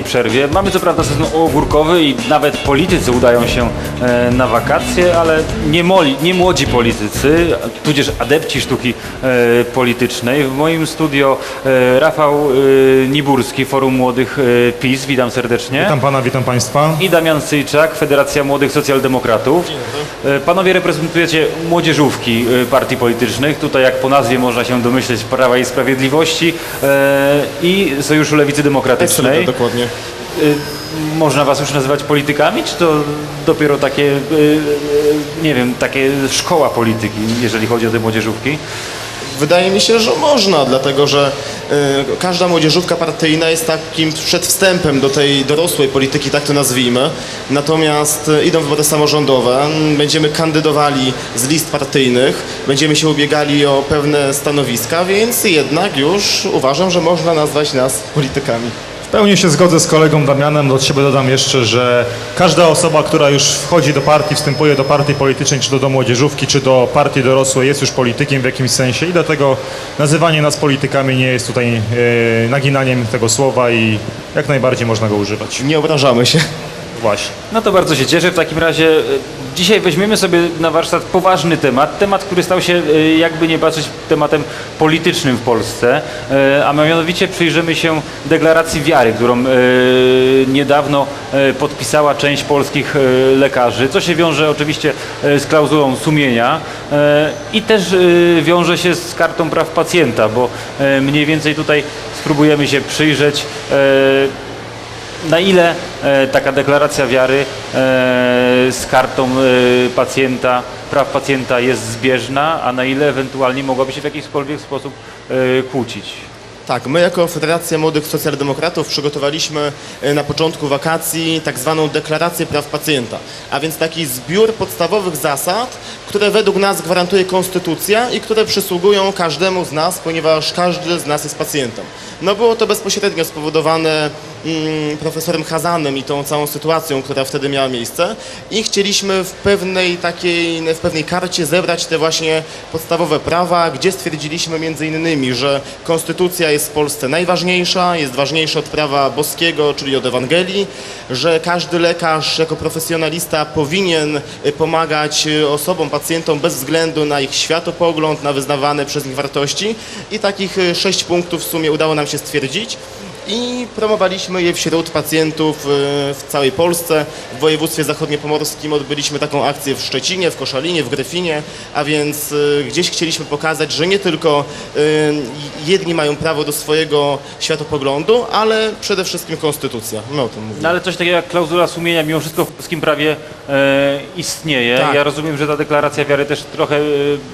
Krótkiej przerwie. Mamy co prawda sezon ogórkowy i nawet politycy udają się e, na wakacje, ale nie, moli, nie młodzi politycy, tudzież adepci sztuki e, politycznej. W moim studio e, Rafał Niburski, Forum Młodych PiS, witam serdecznie. Witam pana, witam państwa. I Damian Syjczak, Federacja Młodych Socjaldemokratów. Panowie reprezentujecie młodzieżówki partii politycznych. Tutaj jak po nazwie można się domyśleć Prawa i Sprawiedliwości i Sojuszu Lewicy Demokratycznej. dokładnie. E, Można was już nazywać politykami, czy to dopiero takie, e, e, nie wiem, takie szkoła polityki, jeżeli chodzi o te młodzieżówki? Wydaje mi się, że można, dlatego że y, każda młodzieżówka partyjna jest takim przedwstępem do tej dorosłej polityki, tak to nazwijmy. Natomiast y, idą wybory samorządowe, będziemy kandydowali z list partyjnych, będziemy się ubiegali o pewne stanowiska, więc jednak już uważam, że można nazwać nas politykami. Pełni się zgodzę z kolegą Damianem. Do siebie dodam jeszcze, że każda osoba, która już wchodzi do partii, wstępuje do partii politycznej, czy do, do młodzieżówki, czy do partii dorosłej, jest już politykiem w jakimś sensie i dlatego nazywanie nas politykami nie jest tutaj e, naginaniem tego słowa i jak najbardziej można go używać. Nie obrażamy się. Właśnie. No to bardzo się cieszę. W takim razie e, dzisiaj weźmiemy sobie na warsztat poważny temat. Temat, który stał się, e, jakby nie patrzeć, tematem politycznym w Polsce. E, A mianowicie przyjrzymy się deklaracji wiary, którą niedawno podpisała część polskich lekarzy, co się wiąże oczywiście z klauzulą sumienia i też wiąże się z kartą praw pacjenta, bo mniej więcej tutaj spróbujemy się przyjrzeć na ile e, taka deklaracja wiary e, z kartą e, pacjenta, praw pacjenta jest zbieżna, a na ile ewentualnie mogłaby się w jakikolwiek sposób kłócić? Tak, my jako Federacja Młodych Socjaldemokratów przygotowaliśmy na początku wakacji tak zwaną deklarację praw pacjenta, a więc taki zbiór podstawowych zasad, które według nas gwarantuje Konstytucja i które przysługują każdemu z nas, ponieważ każdy z nas jest pacjentem. No było to bezpośrednio spowodowane profesorem Hazanem i tą całą sytuacją, która wtedy miała miejsce. I chcieliśmy w pewnej takiej, w pewnej karcie zebrać te właśnie podstawowe prawa, gdzie stwierdziliśmy między innymi, że konstytucja jest w Polsce najważniejsza, jest ważniejsza od prawa boskiego, czyli od Ewangelii, że każdy lekarz jako profesjonalista powinien y, pomagać y, osobom, pacjentom bez względu na ich światopogląd, na wyznawane przez nich wartości. I takich y, sześć punktów w sumie udało nam się stwierdzić i promowaliśmy je wśród pacjentów y, w całej Polsce. W województwie zachodniopomorskim odbyliśmy taką akcję w Szczecinie, w Koszalinie, w Gryfinie, a więc y, gdzieś chcieliśmy pokazać, że nie tylko y, jedni mają prawo do swojego światopoglądu, ale przede wszystkim konstytucja. My o tym mówimy. No ale coś takiego jak klauzula sumienia mimo wszystko w polskim prawie e, istnieje. Tak. Ja rozumiem, że ta deklaracja wiary też trochę e,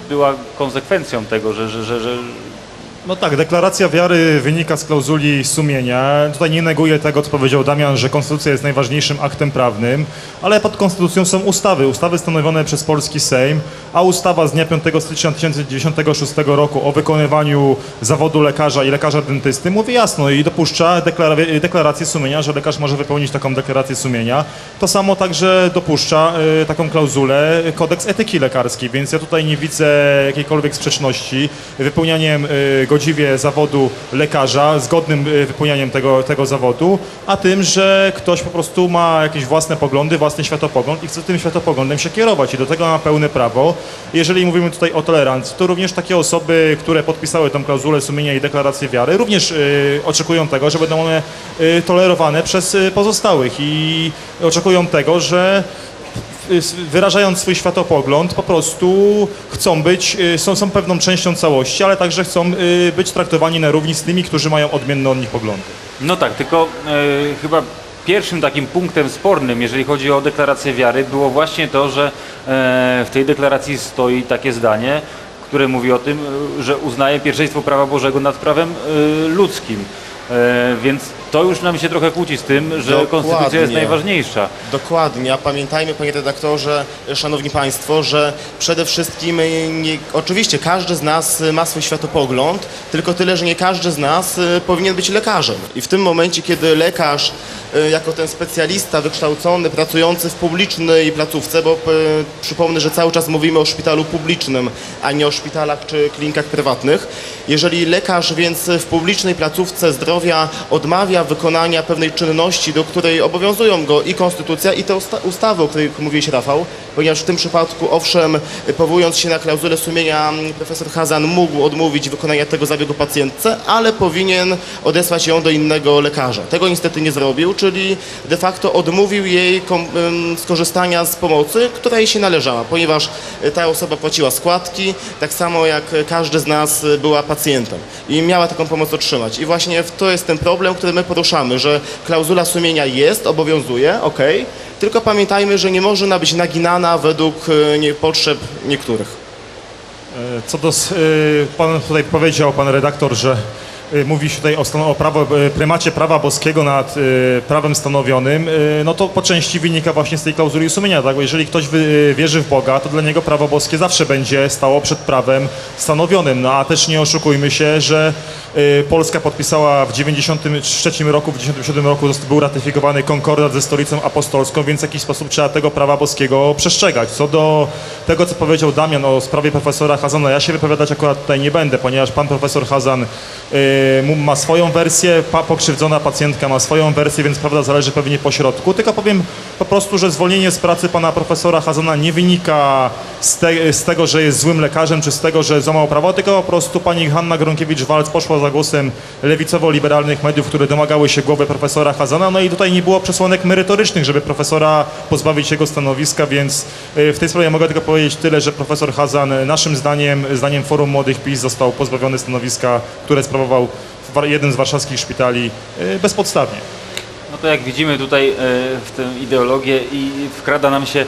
była konsekwencją tego, że, że, że, że No tak, deklaracja wiary wynika z klauzuli sumienia. Tutaj nie neguję tego, co powiedział Damian, że konstytucja jest najważniejszym aktem prawnym, ale pod konstytucją są ustawy, ustawy stanowione przez polski Sejm, a ustawa z dnia 5 stycznia 1996 roku o wykonywaniu zawodu lekarza i lekarza dentysty mówi jasno i dopuszcza deklara- deklarację sumienia, że lekarz może wypełnić taką deklarację sumienia. To samo także dopuszcza y, taką klauzulę kodeks etyki lekarskiej, więc ja tutaj nie widzę jakiejkolwiek sprzeczności wypełnianiem y, godziwie zawodu lekarza, zgodnym y, wypełnianiem tego, tego zawodu, a tym, że ktoś po prostu ma jakieś własne poglądy, własny światopogląd i chce tym światopoglądem się kierować i do tego ma pełne prawo. Jeżeli mówimy tutaj o tolerancji, to również takie osoby, które podpisały tą klauzulę sumienia i deklarację wiary, również y, oczekują tego, że będą one y, tolerowane przez y, pozostałych i oczekują tego, że wyrażając swój światopogląd, po prostu chcą być, y, są, są pewną częścią całości, ale także chcą y, być traktowani na równi z tymi, którzy mają odmienne od nich poglądy. No tak, tylko chyba pierwszym takim punktem spornym, jeżeli chodzi o deklarację wiary, było właśnie to, że e, w tej deklaracji stoi takie zdanie, które mówi o tym, że uznaje pierwszeństwo prawa Bożego nad prawem ludzkim. E, więc to już nam się trochę kłóci z tym, że Dokładnie. konstytucja jest najważniejsza. Dokładnie, a pamiętajmy panie redaktorze, szanowni państwo, że przede wszystkim y, nie, oczywiście każdy z nas y, ma swój światopogląd, tylko tyle, że nie każdy z nas powinien być lekarzem. I w tym momencie, kiedy lekarz jako ten specjalista wykształcony, pracujący w publicznej placówce, bo przypomnę, że cały czas mówimy o szpitalu publicznym, a nie o szpitalach czy klinikach prywatnych. Jeżeli lekarz więc w publicznej placówce zdrowia odmawia odmawia wykonania pewnej czynności, do której obowiązują go i konstytucja, i te usta- ustawy, o których mówiłeś Rafał, ponieważ w tym przypadku, owszem, powołując się na klauzulę sumienia, profesor Hazan mógł odmówić wykonania tego zabiegu pacjentce, ale powinien odesłać ją do innego lekarza. Tego niestety nie zrobił, czyli de facto odmówił jej skorzystania z pomocy, która jej się należała, ponieważ e, ta osoba płaciła składki, tak samo jak każdy z nas e, była pacjentem i miała taką pomoc otrzymać. I właśnie w- to jest ten problem, który my poruszamy, że klauzula sumienia jest, obowiązuje, ok, tylko pamiętajmy, że nie może ona być naginana według e, nie, potrzeb niektórych. E, Co do, e, pan tutaj powiedział, pan redaktor, że mówi się tutaj o, stan- o prawo, prymacie prawa boskiego nad prawem stanowionym, no to po części wynika właśnie z tej klauzuli sumienia, tak? Bo jeżeli ktoś wierzy w Boga, to dla niego prawo boskie zawsze będzie stało przed prawem stanowionym, no a też nie oszukujmy się, że Polska podpisała w 93 roku, w 97 roku był ratyfikowany konkordat ze stolicą apostolską, więc w jakiś sposób trzeba tego prawa boskiego przestrzegać. Co do tego, co powiedział Damian o sprawie profesora Hazana, ja się wypowiadać akurat tutaj nie będę, ponieważ pan profesor Hazan y, ma swoją wersję, pa, pokrzywdzona pacjentka ma swoją wersję, więc prawda zależy pewnie po środku. Tylko powiem po prostu, że zwolnienie z pracy pana profesora Hazana nie wynika z, te, z tego, że jest złym lekarzem, czy z tego, że złamał prawo, tylko po prostu pani Hanna Gronkiewicz-Walc poszła za głosem lewicowo-liberalnych mediów, które domagały się głowy profesora Hazana, no i tutaj nie było przesłanek merytorycznych, żeby profesora pozbawić jego stanowiska, więc y, w tej sprawie mogę tylko powiedzieć tyle, że profesor Hazan naszym zdaniem, zdaniem Forum Młodych PiS został pozbawiony stanowiska, które sprawował w jeden z warszawskich szpitali y, bezpodstawnie. No to jak widzimy tutaj e, w tę ideologię i wkrada nam się e,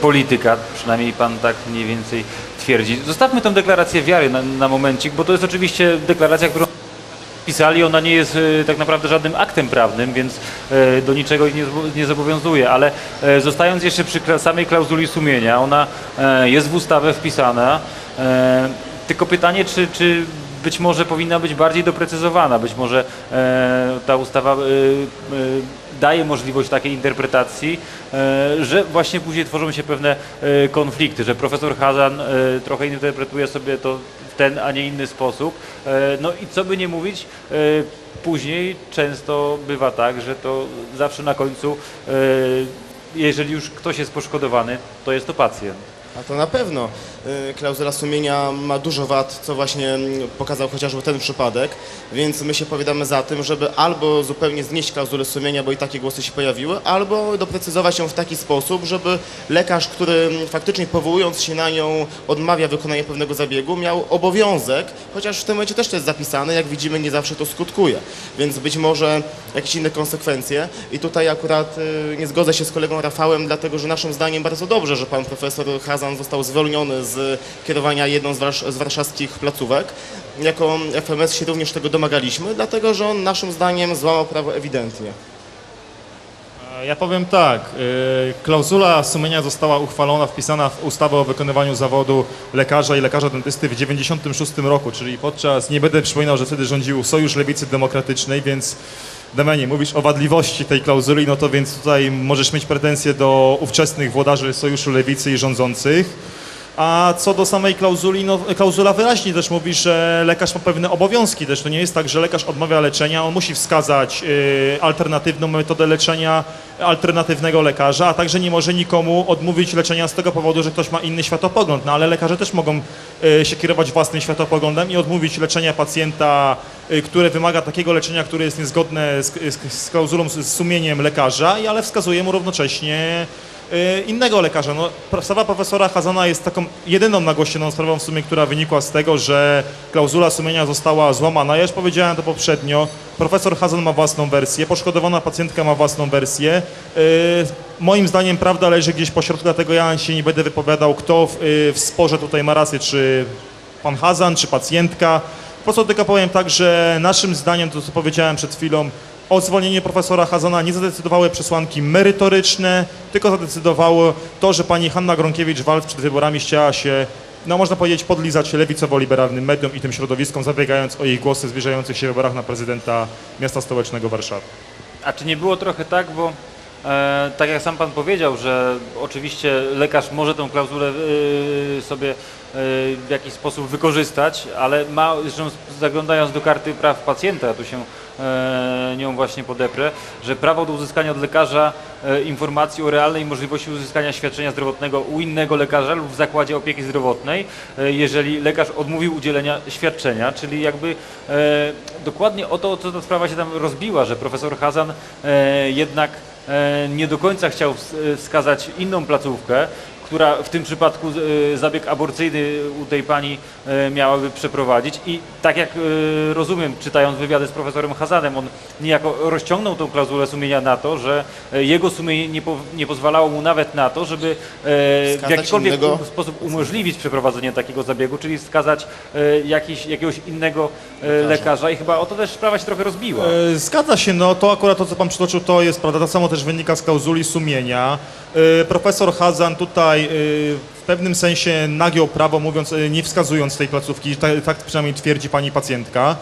polityka, przynajmniej pan tak mniej więcej twierdzi. Zostawmy tę deklarację wiary na, na momencik, bo to jest oczywiście deklaracja, którą pisali, ona nie jest e, tak naprawdę żadnym aktem prawnym, więc do niczego nie, zobo- nie zobowiązuje, ale zostając jeszcze przy samej klauzuli sumienia, ona jest w ustawę wpisana, tylko pytanie, czy, czy być może powinna być bardziej doprecyzowana, być może e, ta ustawa e, e, daje możliwość takiej interpretacji, e, że właśnie później tworzą się pewne e, konflikty, że profesor Hazan e, trochę interpretuje sobie to w ten, a nie inny sposób. No i co by nie mówić, później często bywa tak, że to zawsze na końcu, jeżeli już ktoś jest poszkodowany, to jest to pacjent. A to na pewno. Y, Klauzula sumienia ma dużo wad, co właśnie mm, pokazał chociażby ten przypadek, więc my się powiadamy za tym, żeby albo zupełnie znieść klauzulę sumienia, bo i takie głosy się pojawiły, albo doprecyzować ją w taki sposób, żeby lekarz, który mm, faktycznie powołując się na nią odmawia wykonania pewnego zabiegu, miał obowiązek, chociaż w tym momencie też to jest zapisane, jak widzimy nie zawsze to skutkuje, więc być może jakieś inne konsekwencje i tutaj akurat y, nie zgodzę się z kolegą Rafałem, dlatego że naszym zdaniem bardzo dobrze, że pan profesor Hazan został zwolniony z kierowania jedną z, warsz- z warszawskich placówek. Jako FMS się również tego domagaliśmy, dlatego że on naszym zdaniem złamał prawo ewidentnie. E, Ja powiem tak, y, klauzula sumienia została uchwalona, wpisana w ustawę o wykonywaniu zawodu lekarza i lekarza dentysty w 96 roku, czyli podczas, nie będę przypominał, że wtedy rządził Sojusz Lewicy Demokratycznej, więc Damianie, mówisz o wadliwości tej klauzuli, no to więc tutaj możesz mieć pretensje do ówczesnych włodarzy Sojuszu Lewicy i rządzących. A co do samej klauzuli, no klauzula wyraźnie też mówi, że lekarz ma pewne obowiązki też. To nie jest tak, że lekarz odmawia leczenia, on musi wskazać y, alternatywną metodę leczenia alternatywnego lekarza, a także nie może nikomu odmówić leczenia z tego powodu, że ktoś ma inny światopogląd. No ale lekarze też mogą y, się kierować własnym światopoglądem i odmówić leczenia pacjenta, które wymaga takiego leczenia, które jest niezgodne z, z, z klauzulą, z, sumieniem lekarza, ale wskazuje mu równocześnie y, innego lekarza. No, pra- sprawa profesora Hazana jest taką jedyną nagłośnioną sprawą w sumie, która wynikła z tego, że klauzula sumienia została złamana. Ja już powiedziałem to poprzednio. Profesor Hazan ma własną wersję, poszkodowana pacjentka ma własną wersję. Y, moim zdaniem prawda leży gdzieś po środku, dlatego ja się nie będę wypowiadał, kto w, y, w sporze tutaj ma rację, czy pan Hazan, czy pacjentka. Po prostu tylko powiem tak, że naszym zdaniem, to co powiedziałem przed chwilą, o zwolnienie profesora Hazana nie zadecydowały przesłanki merytoryczne, tylko zadecydowało to, że pani Hanna Gronkiewicz-Walc przed wyborami chciała się, no można powiedzieć, podlizać lewicowo-liberalnym mediom i tym środowiskom, zabiegając o ich głosy zbliżających się wyborach na prezydenta miasta stołecznego Warszawy. A czy nie było trochę tak, bo e, tak jak sam Pan powiedział, że oczywiście lekarz może tę klauzulę e, sobie w jakiś sposób wykorzystać, ale ma, zresztą zaglądając do karty praw pacjenta, tu się e, nią właśnie podeprę, że prawo do uzyskania od lekarza e, informacji o realnej możliwości uzyskania świadczenia zdrowotnego u innego lekarza lub w zakładzie opieki zdrowotnej, e, jeżeli lekarz odmówił udzielenia świadczenia, czyli jakby dokładnie o to, co ta sprawa się tam rozbiła, że profesor Hazan jednak nie do końca chciał ws- wskazać inną placówkę, która w tym przypadku e, zabieg aborcyjny u tej pani e, miałaby przeprowadzić i tak jak e, rozumiem, czytając wywiady z profesorem Hazanem, on niejako rozciągnął tą klauzulę sumienia na to, że jego sumienie nie, po, nie pozwalało mu nawet na to, żeby w jakikolwiek innego- sposób umożliwić przeprowadzenie takiego zabiegu, czyli wskazać e, jakiś, jakiegoś innego e, lekarza i chyba o to też sprawa się trochę rozbiła. Zgadza się, no to akurat to, co pan przytoczył, to jest prawda. To samo też wynika z klauzuli sumienia. E, Profesor Hazan tutaj e, w pewnym sensie nagiął prawo, mówiąc, e, nie wskazując tej placówki, tak, przynajmniej twierdzi pani pacjentka.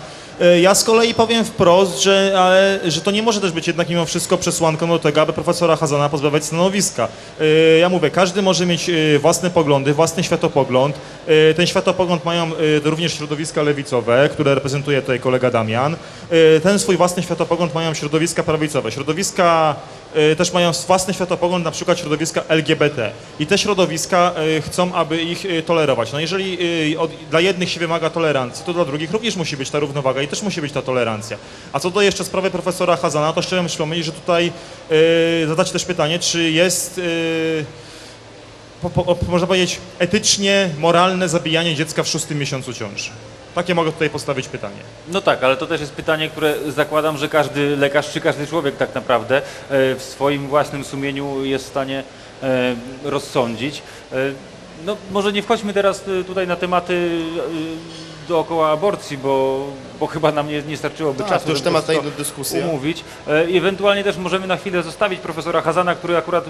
Ja z kolei powiem wprost, że, ale, że to nie może też być jednak mimo wszystko przesłanką do tego, aby profesora Hazana pozbawiać stanowiska. Ja mówię, każdy może mieć własne poglądy, własny światopogląd. Ten światopogląd mają również środowiska lewicowe, które reprezentuje tutaj kolega Damian. Ten swój własny światopogląd mają środowiska prawicowe. Środowiska też mają własny światopogląd, na przykład środowiska LGBT. I te środowiska e, chcą, aby ich e, tolerować. No jeżeli e, od, dla jednych się wymaga tolerancji, to dla drugich również musi być ta równowaga i też musi być ta tolerancja. A co do jeszcze sprawy profesora Hazana, to chciałem przypomnieć, że tutaj e, zadać też pytanie, czy jest... e, po, po, można powiedzieć, etycznie moralne zabijanie dziecka w szóstym miesiącu ciąży. Takie mogę tutaj postawić pytanie. No tak, ale to też jest pytanie, które zakładam, że każdy lekarz czy każdy człowiek tak naprawdę e, w swoim własnym sumieniu jest w stanie e, rozsądzić. E, No może nie wchodźmy teraz tutaj na tematy dookoła aborcji, bo, bo chyba nam nie, nie starczyłoby Tak, czasu. to już temat inną dyskusję. Umówić. E, i Ewentualnie też możemy na chwilę zostawić profesora Hazana, który akurat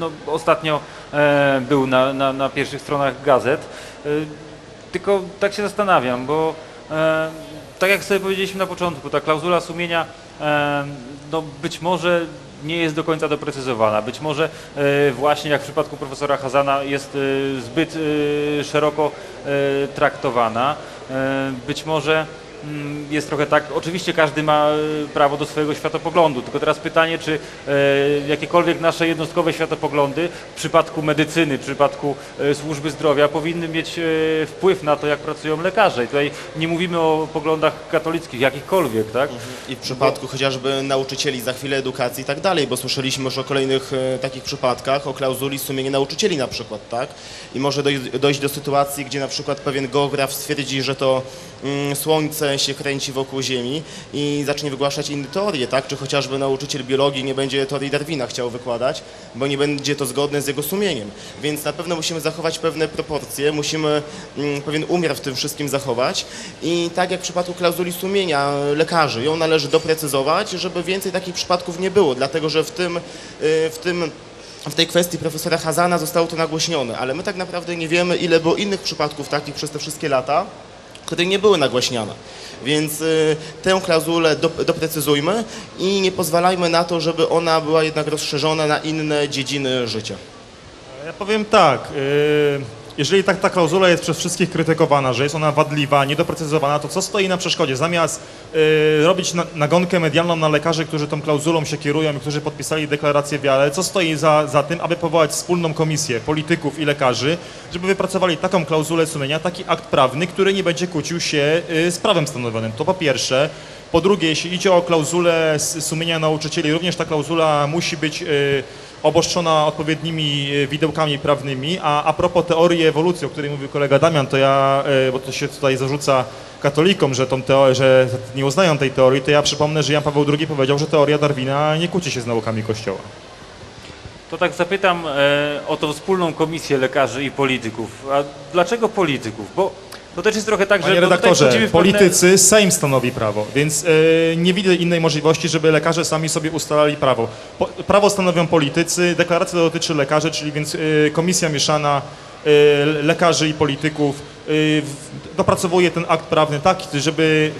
no, ostatnio e, był na, na, na pierwszych stronach gazet. Tylko tak się zastanawiam, bo e, tak jak sobie powiedzieliśmy na początku, ta klauzula sumienia e, no być może nie jest do końca doprecyzowana. Być może e, właśnie jak w przypadku profesora Hazana jest e, zbyt e, szeroko e, traktowana. E, być może jest trochę tak, oczywiście każdy ma e, prawo do swojego światopoglądu, tylko teraz pytanie, czy e, jakiekolwiek nasze jednostkowe światopoglądy w przypadku medycyny, w przypadku e, służby zdrowia powinny mieć wpływ na to, jak pracują lekarze. I tutaj nie mówimy o poglądach katolickich, jakichkolwiek, tak? I w przypadku chociażby nauczycieli, za chwilę edukacji i tak dalej, bo słyszeliśmy już o kolejnych takich przypadkach, o klauzuli sumienia nauczycieli na przykład, tak? I może dojść do sytuacji, gdzie na przykład pewien geograf stwierdzi, że to mm, Słońce się kręci wokół Ziemi i zacznie wygłaszać inne teorie, tak? Czy chociażby nauczyciel biologii nie będzie teorii Darwina chciał wykładać, bo nie będzie to zgodne z jego sumieniem. Więc na pewno musimy zachować pewne proporcje, musimy mm, pewien umiar w tym wszystkim zachować i tak jak w przypadku klauzuli sumienia lekarzy, ją należy doprecyzować, żeby więcej takich przypadków nie było, dlatego że w tym, y, w tym w tej kwestii profesora Hazana zostało to nagłośnione, ale my tak naprawdę nie wiemy, ile było innych przypadków takich przez te wszystkie lata, które nie były nagłaśniane. Więc y, tę klauzulę do, doprecyzujmy i nie pozwalajmy na to, żeby ona była jednak rozszerzona na inne dziedziny życia. Ja powiem tak, y, jeżeli tak ta klauzula jest przez wszystkich krytykowana, że jest ona wadliwa, niedoprecyzowana, to co stoi na przeszkodzie? Zamiast y, robić na, nagonkę medialną na lekarzy, którzy tą klauzulą się kierują i którzy podpisali deklarację wiary, co stoi za, za tym, aby powołać wspólną komisję polityków i lekarzy, żeby wypracowali taką klauzulę sumienia, taki akt prawny, który nie będzie kłócił się y, z prawem stanowionym. To po pierwsze. Po drugie, jeśli idzie o klauzulę sumienia nauczycieli, również ta klauzula musi być y, obostrzona odpowiednimi e, widełkami prawnymi, a a propos teorii ewolucji, o której mówił kolega Damian, to ja, e, bo to się tutaj zarzuca katolikom, że, tą że nie uznają tej teorii, to ja przypomnę, że Jan Paweł II powiedział, że teoria Darwina nie kłóci się z naukami Kościoła. To tak zapytam e, o tą wspólną komisję lekarzy i polityków. A dlaczego polityków? Bo to też jest trochę tak, Panie że tutaj redaktorze, pewne- politycy, Sejm stanowi prawo, więc e, nie widzę innej możliwości, żeby lekarze sami sobie ustalali prawo. Po, prawo stanowią politycy, deklaracja dotyczy lekarzy, czyli więc e, komisja mieszana e, lekarzy i polityków. Dopracowuje ten akt prawny tak, żeby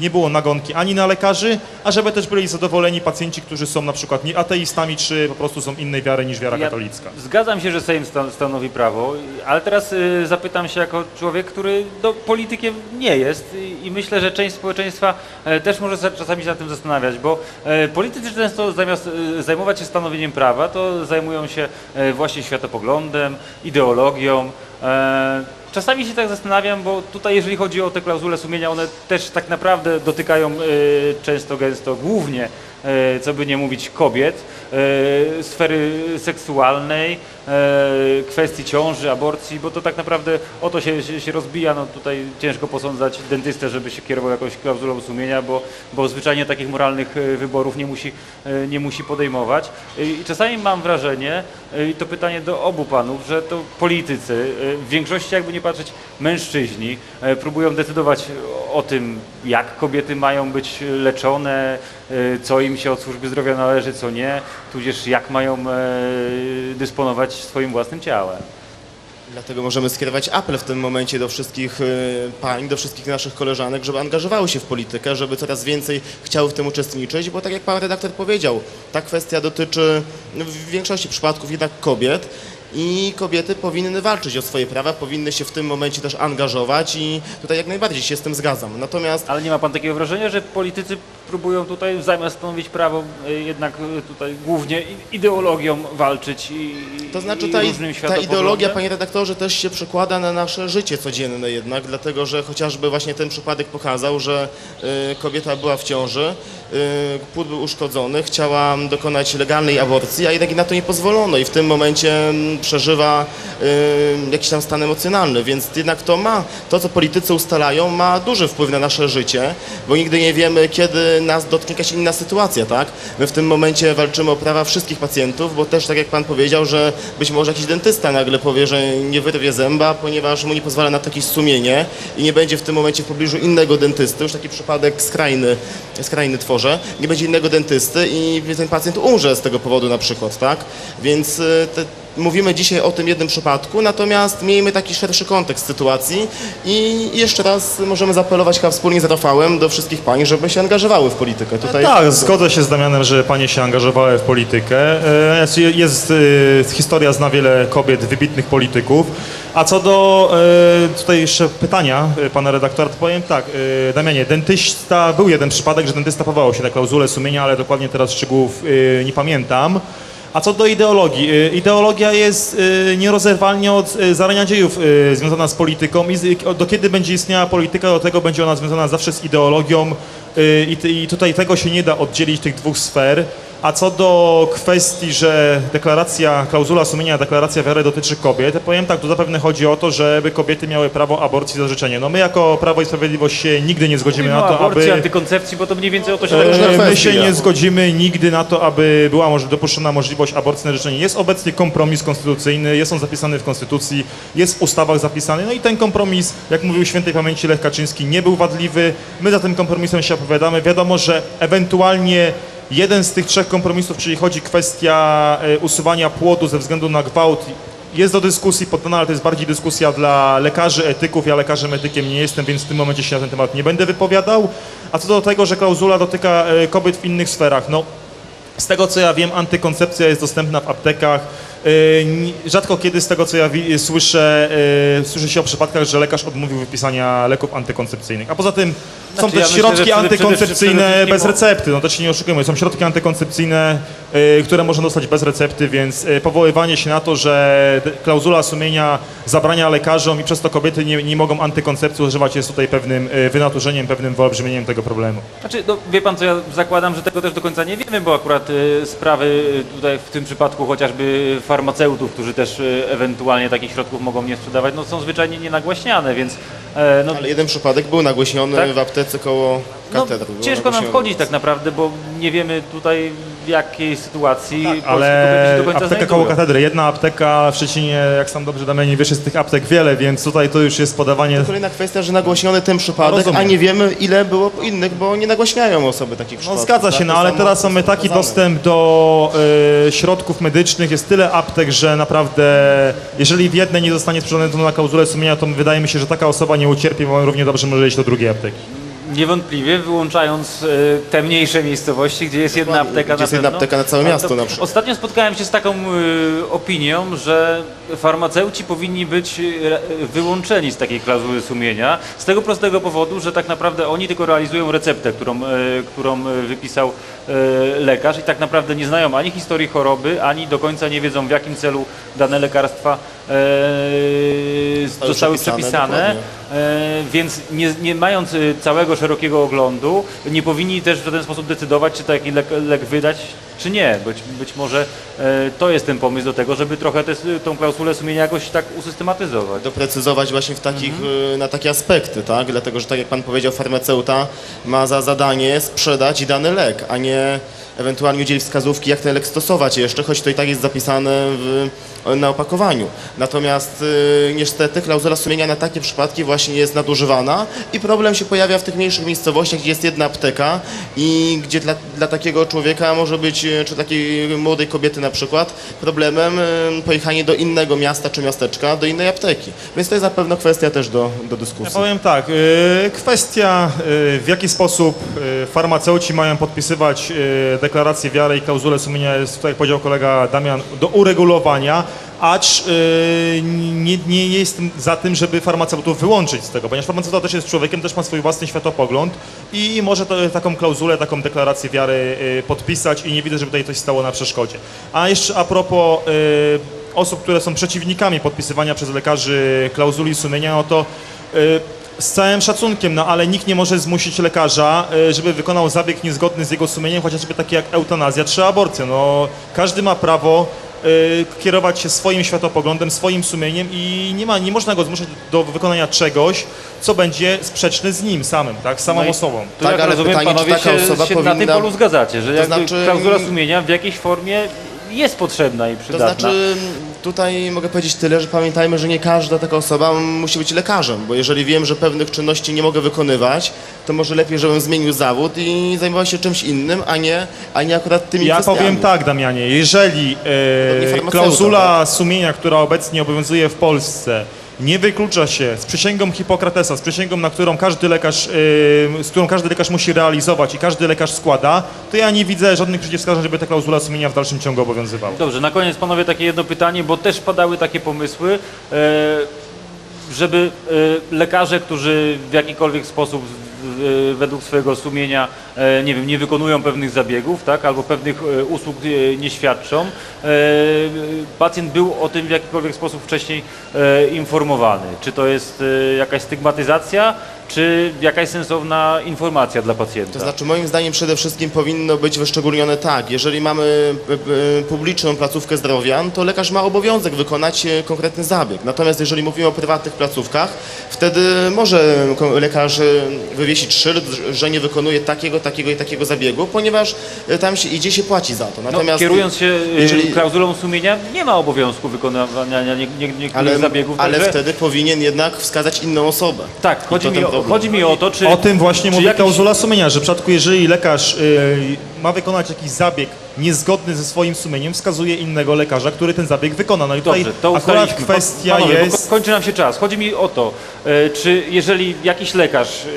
nie było nagonki ani na lekarzy, a żeby też byli zadowoleni pacjenci, którzy są na przykład nie ateistami, czy po prostu są innej wiary niż wiara Ja katolicka. Zgadzam się, że Sejm stan- stanowi prawo, ale teraz y, zapytam się jako człowiek, który do, politykiem nie jest i, myślę, że część społeczeństwa e, też może za- czasami się nad tym zastanawiać, bo e, politycy często zamiast e, zajmować się stanowieniem prawa, to zajmują się właśnie światopoglądem, ideologią. E, Czasami się tak zastanawiam, bo tutaj jeżeli chodzi o te klauzule sumienia, one też tak naprawdę dotykają e, często, gęsto, głównie, e, co by nie mówić, kobiet, sfery seksualnej, kwestii ciąży, aborcji, bo to tak naprawdę o to się, się, rozbija. No tutaj ciężko posądzać dentystę, żeby się kierował jakąś klauzulą sumienia, bo, bo zwyczajnie takich moralnych e, wyborów nie musi, e, nie musi podejmować. E, I czasami mam wrażenie, e, i to pytanie do obu panów, że to politycy, e, w większości jakby nie patrzeć mężczyźni, e, próbują decydować o tym, jak kobiety mają być leczone, e, co im się od służby zdrowia należy, co nie, tudzież jak mają e, swoim własnym ciałem. Dlatego możemy skierować apel w tym momencie do wszystkich y, pań, do wszystkich naszych koleżanek, żeby angażowały się w politykę, żeby coraz więcej chciały w tym uczestniczyć, bo tak jak pan redaktor powiedział, ta kwestia dotyczy no, w większości przypadków jednak kobiet i kobiety powinny walczyć o swoje prawa, powinny się w tym momencie też angażować i tutaj jak najbardziej się z tym zgadzam. Natomiast Ale nie ma pan takiego wrażenia, że politycy próbują tutaj zamiast stanowić prawo e, jednak e, tutaj głównie ideologią walczyć i, To znaczy i ta, różnym ta ideologia, panie redaktorze, też się przekłada na nasze życie codzienne jednak, dlatego że chociażby właśnie ten przypadek pokazał, że y, kobieta była w ciąży, y, płód był uszkodzony, chciała dokonać legalnej aborcji, a jednak na to nie pozwolono i w tym momencie przeżywa y, jakiś tam stan emocjonalny, więc jednak to ma, to co politycy ustalają, ma duży wpływ na nasze życie, bo nigdy nie wiemy, kiedy nas dotknie jakaś inna sytuacja, tak? My w tym momencie walczymy o prawa wszystkich pacjentów, bo też tak jak pan powiedział, że być może jakiś dentysta nagle powie, że nie wyrwie zęba, ponieważ mu nie pozwala na to jakieś sumienie i nie będzie w tym momencie w pobliżu innego dentysty, już taki przypadek skrajny, skrajny tworzę, nie będzie innego dentysty i ten pacjent umrze z tego powodu na przykład, tak? Więc y, te, Mówimy dzisiaj o tym jednym przypadku, natomiast miejmy taki szerszy kontekst sytuacji i jeszcze raz możemy zaapelować chyba wspólnie z Rafałem do wszystkich pań, żeby się angażowały w politykę. Tutaj Tak, zgodzę się z Damianem, że panie się angażowały w politykę. E, Jest, jest e, historia zna wiele kobiet, wybitnych polityków. A co do e, tutaj jeszcze pytania pana redaktora, to powiem tak, Damianie, dentysta, był jeden przypadek, że dentysta powołał się na klauzulę sumienia, ale dokładnie teraz szczegółów nie pamiętam. A co do ideologii, e, ideologia jest e, nierozerwalnie od e, zarania dziejów związana z polityką. Do kiedy będzie istniała polityka, do tego będzie ona związana zawsze z ideologią. I tutaj tego się nie da oddzielić tych dwóch sfer. A co do kwestii, że deklaracja, klauzula sumienia, deklaracja wiary dotyczy kobiet, to powiem tak, tu zapewne chodzi o to, żeby kobiety miały prawo aborcji za życzenie. No my jako Prawo i Sprawiedliwość się nigdy nie zgodzimy Mówimy na to, aborcji, aby... antykoncepcji, bo to mniej więcej o to się E, tak różne E, My kwestie, się nie zgodzimy nigdy na to, aby była może dopuszczona możliwość aborcji na życzenie. Jest obecnie kompromis konstytucyjny, jest on zapisany w Konstytucji, jest w ustawach zapisany. No i ten kompromis, jak mówił świętej pamięci Lech Kaczyński, nie był wadliwy. My za tym kompromisem się opowiadamy. Wiadomo, że ewentualnie jeden z tych trzech kompromisów, czyli chodzi kwestia e, usuwania płodu ze względu na gwałt, jest do dyskusji poddana, ale to jest bardziej dyskusja dla lekarzy, etyków. Ja lekarzem, etykiem nie jestem, więc w tym momencie się na ten temat nie będę wypowiadał. A co do tego, że klauzula dotyka e, kobiet w innych sferach, no z tego co ja wiem, antykoncepcja jest dostępna w aptekach. E, Rzadko kiedy z tego co ja słyszę, e, słyszy się o przypadkach, że lekarz odmówił wypisania leków antykoncepcyjnych. A poza tym są Znaczy, też ja myślę, środki przede- antykoncepcyjne bez recepty. No też się nie oszukujmy, są środki antykoncepcyjne, e, które można dostać bez recepty, więc powoływanie się na to, że klauzula sumienia zabrania lekarzom i przez to kobiety nie, nie mogą antykoncepcji używać jest tutaj pewnym wynaturzeniem, pewnym wyolbrzymieniem tego problemu. Znaczy, no, wie pan co, ja zakładam, że tego też do końca nie wiemy, bo akurat sprawy tutaj w tym przypadku chociażby farmaceutów, którzy też y, ewentualnie takich środków mogą nie sprzedawać, no są zwyczajnie nienagłaśniane, więc no, Ale jeden przypadek był nagłośniony Tak? w aptece koło No, katedry. było ciężko nam wchodzić tak naprawdę, bo nie wiemy tutaj w jakiej sytuacji Tak, ale do końca apteka znajdują. koło katedry, jedna apteka w Szczecinie, jak sam dobrze Damianie wiesz, jest tych aptek wiele, więc tutaj to już jest podawanie... Kolejna kwestia, że nagłośniony ten przypadek, Rozumiem. a nie wiemy ile było innych, bo nie nagłaśniają osoby takich No przypadków. zgadza się, tak? no To ale teraz mamy taki pokazane. dostęp do e, środków medycznych, jest tyle aptek, że naprawdę jeżeli w jednej nie zostanie sprzedane to na klauzulę sumienia, to wydaje mi się, że taka osoba nie ucierpi, bo równie dobrze może iść do drugiej apteki. Niewątpliwie, wyłączając e, te mniejsze miejscowości, gdzie jest jedna Dokładnie, apteka gdzie na jest jedna pewno. apteka na całe Ale miasto to- na przykład. Ostatnio spotkałem się z taką e, opinią, że farmaceuci powinni być e, wyłączeni z takiej klauzuli sumienia, z tego prostego powodu, że tak naprawdę oni tylko realizują receptę, którą, którą wypisał lekarz i tak naprawdę nie znają ani historii choroby, ani do końca nie wiedzą w jakim celu dane lekarstwa zostały przepisane, przepisane. dokładnie. E, więc nie, nie mając y, całego szerokiego oglądu, nie powinni też w żaden sposób decydować, czy taki lek, lek wydać, czy nie. Być, być może e, to jest ten pomysł do tego, żeby trochę te, tą klauzulę sumienia jakoś tak usystematyzować. doprecyzować właśnie w takich, Mhm. y, na takie aspekty, tak? Dlatego, że tak jak Pan powiedział, farmaceuta ma za zadanie sprzedać dany lek, a nie ewentualnie udzielić wskazówki, jak ten lek stosować jeszcze, choć to i tak jest zapisane w, na opakowaniu. Natomiast y, niestety klauzula sumienia na takie przypadki właśnie jest nadużywana i problem się pojawia w tych mniejszych miejscowościach, gdzie jest jedna apteka i gdzie dla, dla takiego człowieka może być, y, czy takiej młodej kobiety na przykład, problemem y, pojechanie do innego miasta czy miasteczka, do innej apteki. Więc to jest na pewno kwestia też do, do Ja dyskusji. powiem tak, y, kwestia y, w jaki sposób y, farmaceuci mają podpisywać y, deklarację wiary i klauzulę sumienia jest, tak jak powiedział kolega Damian, do uregulowania, acz y, nie, nie jestem za tym, żeby farmaceutów wyłączyć z tego, ponieważ farmaceuta też jest człowiekiem, też ma swój własny światopogląd i może to, taką klauzulę, taką deklarację wiary y, podpisać i nie widzę, żeby tutaj coś stało na przeszkodzie. A jeszcze a propos y, osób, które są przeciwnikami podpisywania przez lekarzy klauzuli sumienia, no to y, z całym szacunkiem, no ale nikt nie może zmusić lekarza, y, żeby wykonał zabieg niezgodny z jego sumieniem, chociażby taki jak eutanazja czy aborcja. No, każdy ma prawo y, kierować się swoim światopoglądem, swoim sumieniem i nie, ma, nie można go zmuszać do wykonania czegoś, co będzie sprzeczne z nim samym, tak, z samą No i- osobą. To Tak, jak ale rozumiem, pytanie, czy panowie taka się, osoba się na tym powinna- polu zgadzacie, że jakby znaczy- klauzula sumienia w jakiejś formie jest potrzebna i To przydatna. znaczy, tutaj mogę powiedzieć tyle, że pamiętajmy, że nie każda taka osoba musi być lekarzem, bo jeżeli wiem, że pewnych czynności nie mogę wykonywać, to może lepiej, żebym zmienił zawód i zajmował się czymś innym, a nie, a nie akurat tymi Ja kwestiami. powiem tak, Damianie, jeżeli e, klauzula sumienia, która obecnie obowiązuje w Polsce, nie wyklucza się z przysięgą Hipokratesa, z przysięgą, na którą każdy lekarz, e, z którą każdy lekarz musi realizować i każdy lekarz składa, to ja nie widzę żadnych przeciwwskazań, żeby ta klauzula sumienia w dalszym ciągu obowiązywała. Dobrze, na koniec panowie takie jedno pytanie, bo też padały takie pomysły, e, żeby e, lekarze, którzy w jakikolwiek sposób według swojego sumienia, e, nie wiem, nie wykonują pewnych zabiegów, tak, albo pewnych e, usług e, nie świadczą, pacjent był o tym w jakikolwiek sposób wcześniej informowany. Czy to jest jakaś stygmatyzacja, czy jakaś sensowna informacja dla pacjenta? To znaczy moim zdaniem przede wszystkim powinno być wyszczególnione tak, jeżeli mamy publiczną placówkę zdrowia, no to lekarz ma obowiązek wykonać konkretny zabieg. Natomiast jeżeli mówimy o prywatnych placówkach, wtedy może lekarz e, wywiesić szyld, że nie wykonuje takiego, takiego i takiego zabiegu, ponieważ e, tam się idzie się płaci za to. No, Natomiast kierując się jeżeli- jeżeli... klauzulą sumienia, nie ma obowiązku wykonywania nie, nie, niektórych ale, zabiegów. ale także... wtedy powinien jednak wskazać inną osobę. Tak, chodzi mi, o, chodzi mi o to, czy... O tym właśnie czy mówi jakiś- klauzula sumienia, że w przypadku, jeżeli lekarz y, ma wykonać jakiś zabieg niezgodny ze swoim sumieniem, wskazuje innego lekarza, który ten zabieg wykona. No i tutaj Dobrze, to akurat kwestia Panowie, jest... ko- kończy nam się czas. Chodzi mi o to, e, czy jeżeli jakiś lekarz e,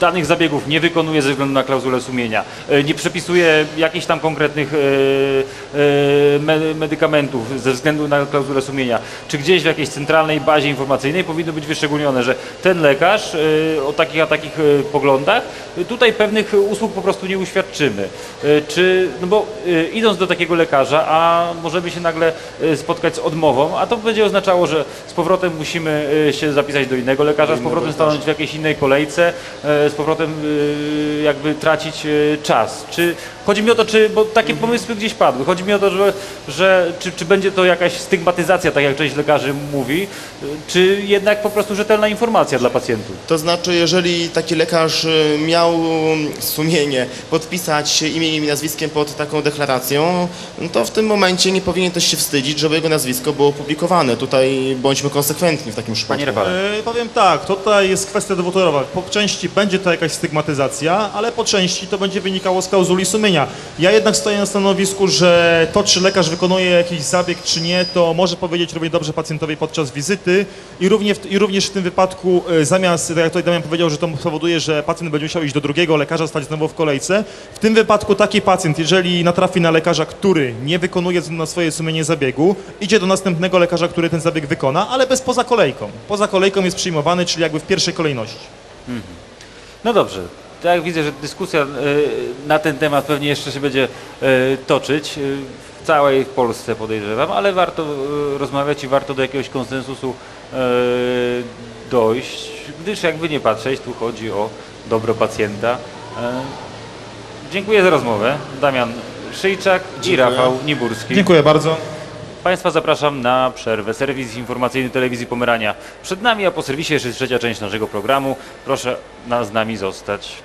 danych zabiegów nie wykonuje ze względu na klauzulę sumienia, e, nie przepisuje jakichś tam konkretnych e, e, me- medykamentów ze względu na klauzulę sumienia, czy gdzieś w jakiejś centralnej bazie informacyjnej powinno być wyszczególnione, że ten lekarz o takich a takich poglądach tutaj pewnych usług po prostu nie uświadczymy. Czy, no bo idąc do takiego lekarza, a możemy się nagle spotkać z odmową, a to będzie oznaczało, że z powrotem musimy się zapisać do innego lekarza, z powrotem stanąć w jakiejś innej kolejce, z powrotem e, jakby tracić e, czas. Czy chodzi mi o to, czy, bo takie pomysły gdzieś padły, chodzi mi o to, że, że czy, czy będzie to jakaś stygmatyzacja, tak jak część lekarzy mówi, e, czy jednak po prostu rzetelna informacja dla pacjentów? To znaczy, jeżeli taki lekarz y, miał sumienie podpisać się imieniem i nazwiskiem pod taką deklaracją, no to w tym momencie nie powinien też się wstydzić, żeby jego nazwisko było publikowane. Tutaj bądźmy konsekwentni w takim przypadku. Panie Rafale. E, powiem tak, tutaj jest kwestia dwutorowa. Po części będzie to jakaś stygmatyzacja, ale po części to będzie wynikało z klauzuli sumienia. Ja jednak stoję na stanowisku, że to, czy lekarz wykonuje jakiś zabieg, czy nie, to może powiedzieć równie dobrze pacjentowi podczas wizyty i, równie w, i również w tym wypadku e, zamiast, tak jak tutaj Damian powiedział, że to powoduje, że pacjent będzie musiał iść do drugiego lekarza, stać znowu w kolejce, w tym wypadku taki pacjent, jeżeli natrafi na lekarza, który nie wykonuje na swoje sumienie zabiegu, idzie do następnego lekarza, który ten zabieg wykona, ale bez poza kolejką. Poza kolejką jest przyjmowany, czyli jakby w pierwszej kolejności. No dobrze. Tak jak widzę, że dyskusja e, na ten temat pewnie jeszcze się będzie e, toczyć e, w całej Polsce podejrzewam, ale warto rozmawiać i warto do jakiegoś konsensusu dojść, gdyż jakby nie patrzeć, tu chodzi o dobro pacjenta. Dziękuję za rozmowę. Damian Szyjczak i Dziękuję. Rafał Niburski. Dziękuję bardzo. Państwa zapraszam na przerwę. Serwis informacyjny Telewizji Pomerania przed nami, a po serwisie jeszcze trzecia część naszego programu. Proszę na, z nami zostać.